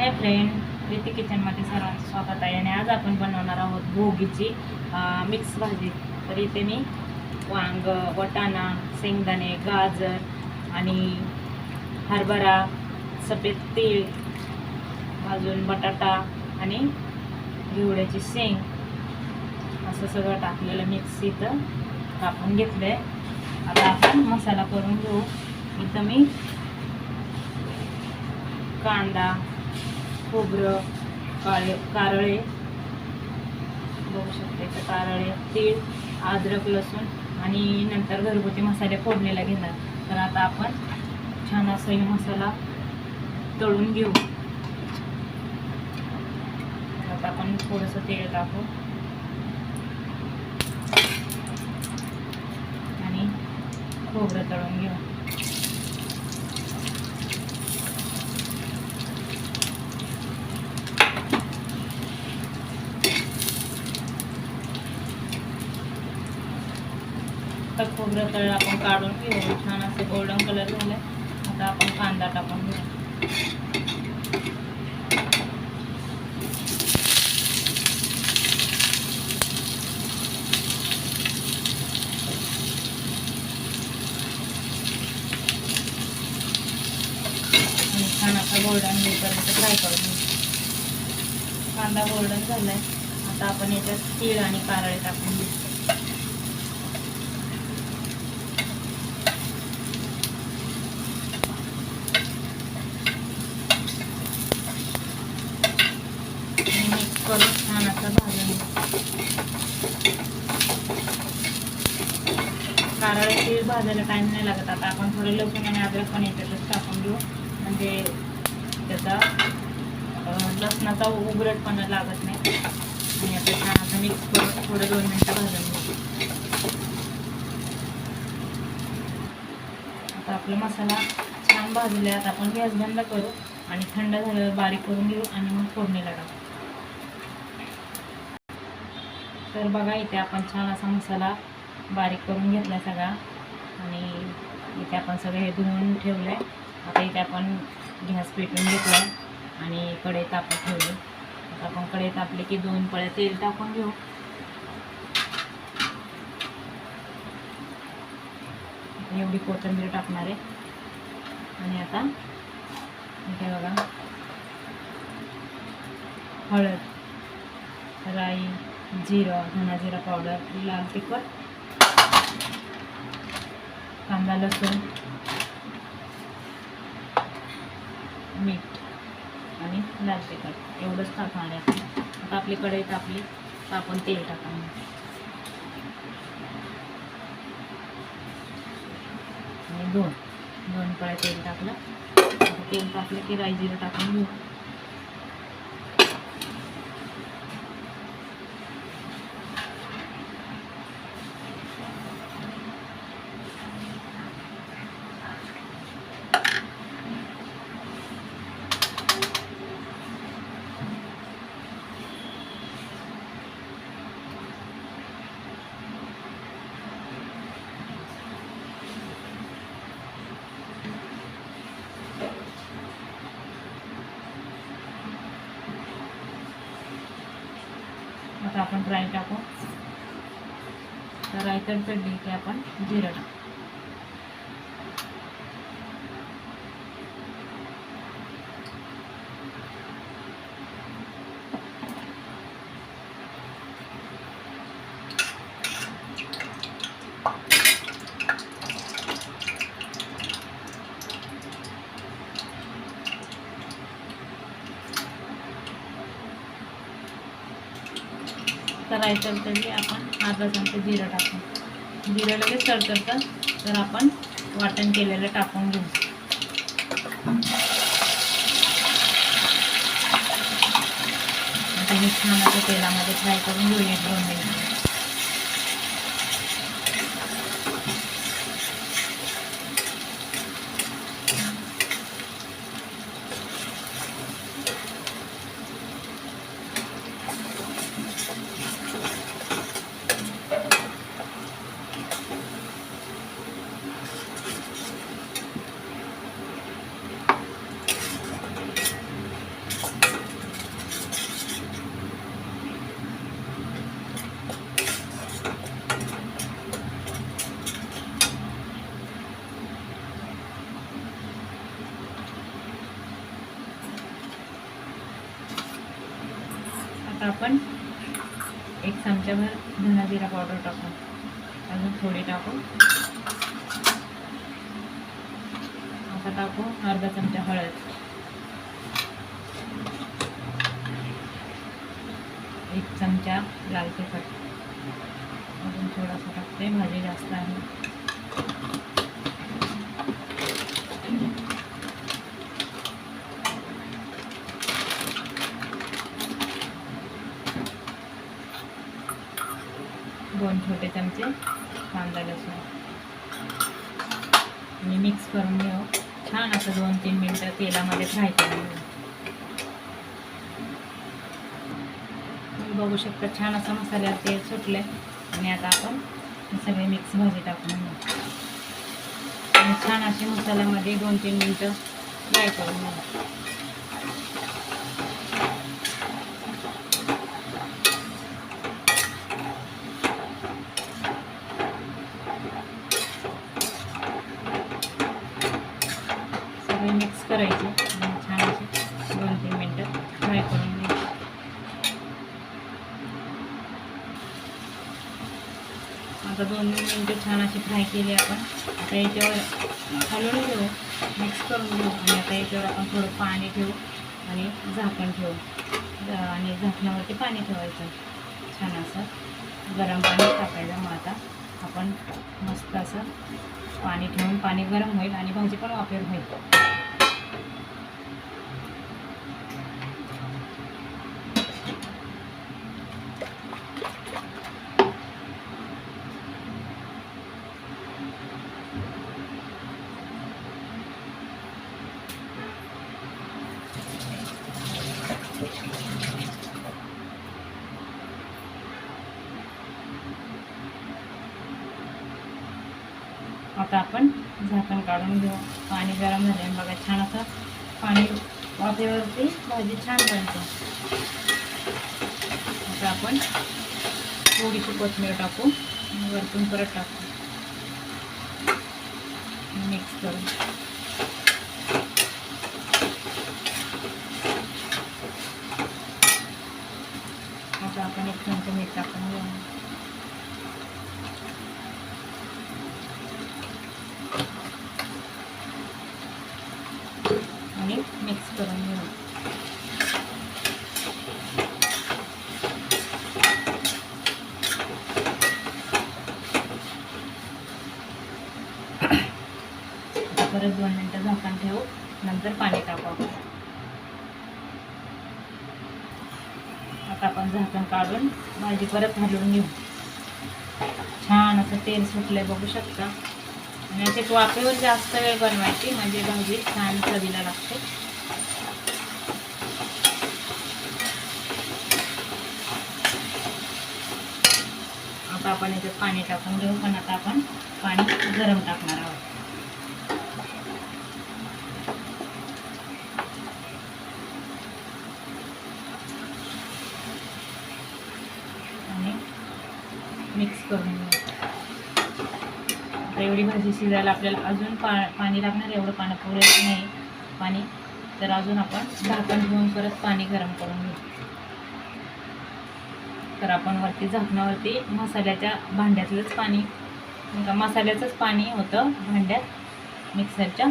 Hi friend Preeti किचनमध्ये सर्वांचं स्वागत आहे. आणि आज आपण बनवणार आहोत भोगीची मिक्स भाजी. तर इथे मी वांग वटाणा शेंगदाणे गाजर आणि हरभरा सफेद तीळ अजून बटाटा आणि घेवड्याची शेंग असं सगळं टाकलेलं मिक्स इथं कापून घेतलं आहे आता आपण मसाला करून घेऊ. इथं मी कांदा खोबरं काळे कारळे. बघू शकते तर कारळे तीळ अद्रक लसूण आणि नंतर घरगुती मसाले फोडणीला घेणार. तर आता आपण छान असा हे मसाला तळून घेऊ. आता आपण थोडंसं तेल टाकू. आणि खोबरं तळून घेऊ. आता खोबरं तळ आपण काढून घेऊ. छान असे गोल्डन कलर झाले. आता आपण कांदा टाकून घेऊ. आणि छान असा गोल्डन होईपर्यंत फ्राय करून घेऊ. कांदा गोल्डन झालाय. आता आपण याच्यात तीळ आणि कारळे टाकून घेऊ आणि मिक्स करून छान असं भाजून घेऊ. कारळे तीळ भाजायला टाईम नाही लागत. आता आपण थोडं लसूण आणि अद्रक पण याच्यातच टाकून घेऊ. म्हणजे त्याचा लसणाचा उघडटपणा लागत नाही. आणि आता छान आता मिक्स करून थोडं दोन मिनटं भाजून घेऊ. आता आपला मसाला छान भाजला आता आपण गॅस बंद करू आणि थंड झाल्यावर बारीक करून घेऊ आणि मग फोडणीला टाकू. तर बघा इथे आपण छान असा मसाला बारीक करून घेतला सगळा. आणि इथे आपण सगळं हे धुवून ठेवलं आहे आता इथे आपण गॅस पेटून घेतला आणि कढई तापत ठेवली आता आपण कढई तापले की दोन पळ्या तेल टाकून घेऊ. एवढी कोथिंबीर टाकणार आहे. आणि आता इथे बघा. हळद राई जिरं धना जिरा पावडर लाल तिखट कांदा लसूण मीठ आणि लाल तिखट. एवढंच टाकणार आहे आता आपली कढई तापली तर आपण तेल टाकणार. आणि दोन. दोन कळ्या तेल टाकलं. तेल टाकलं की राई जिरं टाकून घेऊ. आता आपण राई टाकू. तर राई तडतडली की आपण जिरं टाकू. तर राई तडतडली आपण अर्धा चमचा जिरं टाकू. जिरं लगेच तडतडतं तर आपण वाटण केलेलं टाकून घेऊ. आता हे छान असं तेलामध्ये फ्राय करून घेऊ एक दोन मिनिट. आता आपण एक चमच्याभर धना जिरा पावडर टाकू अजून थोडी टाकू. आता टाकू अर्धा चमचा हळद. एक चमचा लाल तिखट. अजून थोडासा टाकते भाजी जास्त आहे. दोन छोटे चमचे कांदा लसूण. आणि मिक्स करून घेऊ. छान असं दोन तीन मिनटं तेलामध्ये फ्राय करून घेऊ. तुम्ही बघू शकता छान असं मसाल्यावर तेल सुटलं आणि आता आपण सगळे मिक्स भाजी टाकून घेऊ. आणि छान असे मसाल्यामध्ये दोन तीन मिनटं फ्राय करून घेऊ सगळे मिक्स करायचे. छान असे दोन तीन मिनटं फ्राय करून घ्यायचे. आता दोन मिनटं छान अशी फ्राय केली आपण. आता याच्यावर हलवून घेऊ. मिक्स करून घेऊ. आणि आता याच्यावर आपण थोडं पाणी ठेवू. आणि झाकण ठेवू. आणि झाकणावरती पाणी ठेवायचं. छान असं गरम पाणी टाकायचं. मग आता आपण मस्त असं पाणी ठेवून पाणी गरम होईल आणि भाजी पण वापर होईल. आता आपण झाकण काढून घेऊ. पाणी गरम झाले बघा छान असं पाणी वाफेवरती भाजी छान बनते. आता आपण थोडीशी कोथमीर टाकू वरतून परत टाकू. मिक्स करू आता आपण एक चमचा मीठ टाकून घेऊ आणि मिक्स करून घेऊ आता परत दोन मिनटं झाकण ठेवू नंतर पाणी टाकू आपण. आता आपण झाकण काढून भाजी परत हलवून घेऊ. छान असं तेल सुटलंय बघू शकता. आणि असे वाफेवर जास्त वेळ बनवायची म्हणजे भाजी छान चवीला लागते. आता आपण याच्यात पाणी टाकून घेऊ पण आता आपण पाणी गरम टाकणार आहोत आणि मिक्स करून घेऊ आता एवढी भाजी शिजायला आपल्याला अजून पा पाणी लागणार एवढं पाणी पुरेसं नाही पाणी. तर अजून आपण झाकण ठेवून परत पाणी गरम करून घेऊ. तर आपण वरती झाकणावरती मसाल्याच्या भांड्यातलंच पाणी मसाल्याचंच पाणी होतं भांड्यात. मिक्सरच्या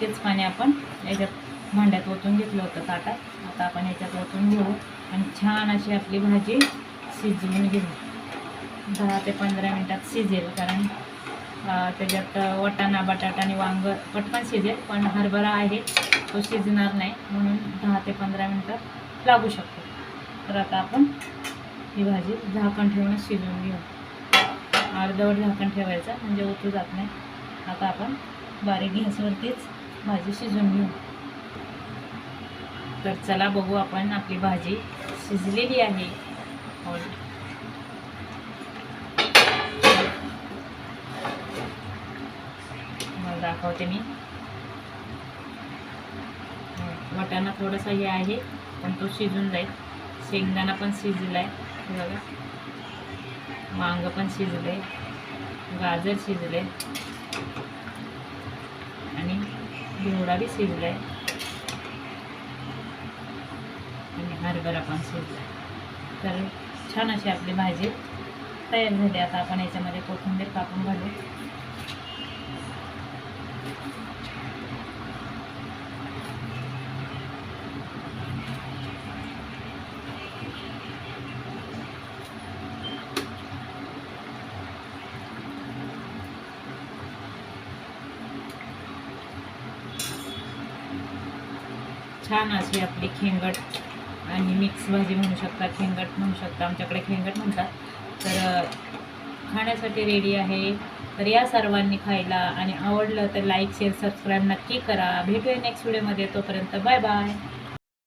तेच पाणी आपण याच्यात भांड्यात ओतून घेतलं होतं ताटात. आता आपण याच्यात ओतून घेऊ आणि छान अशी आपली भाजी शिजवून घेऊ. दहा ते पंधरा मिनटात शिजेल कारण त्याच्यात वटाणा बटाटा आणि वांग पटकन शिजेल पण हरभरा आहे तो शिजणार नाही म्हणून दहा ते पंधरा मिनटं लागू शकतो. तर आता आपण ही भाजी झाकण ठेवूनच शिजवून घेऊ. अर्धवट झाकण ठेवायचं म्हणजे ओतू जात नाही. आता आपण बारीक गॅसवरतीच भाजी शिजवून घेऊ. तर चला बघू आपण आपली भाजी शिजलेली आहे हो. मला दाखवते मी. वाटाणा थोडासा हे आहे पण तो शिजून जाईल. शेंगदाणा पण शिजला आहे बघा. वांग पण शिजले गाजर शिजले आणि घेवडा बी शिजलाय. आणि हरभरा पण शिजला तर छान अशी आपली भाजी तयार झाली. आता आपण याच्यामध्ये कोथिंबीर कापून घालू. छान अशी आपली खेंगट आणि मिक्स भाजी म्हणू शकता खेंगट म्हणू शकता आमच्याकडे खेंगट म्हणतात. तर खाण्यासाठी रेडी आहे. तर या सर्वांनी खायला आणि आवडलं तर लाईक शेअर सबस्क्राईब नक्की करा. भेटूया नेक्स्ट व्हिडिओमध्ये तोपर्यंत बाय बाय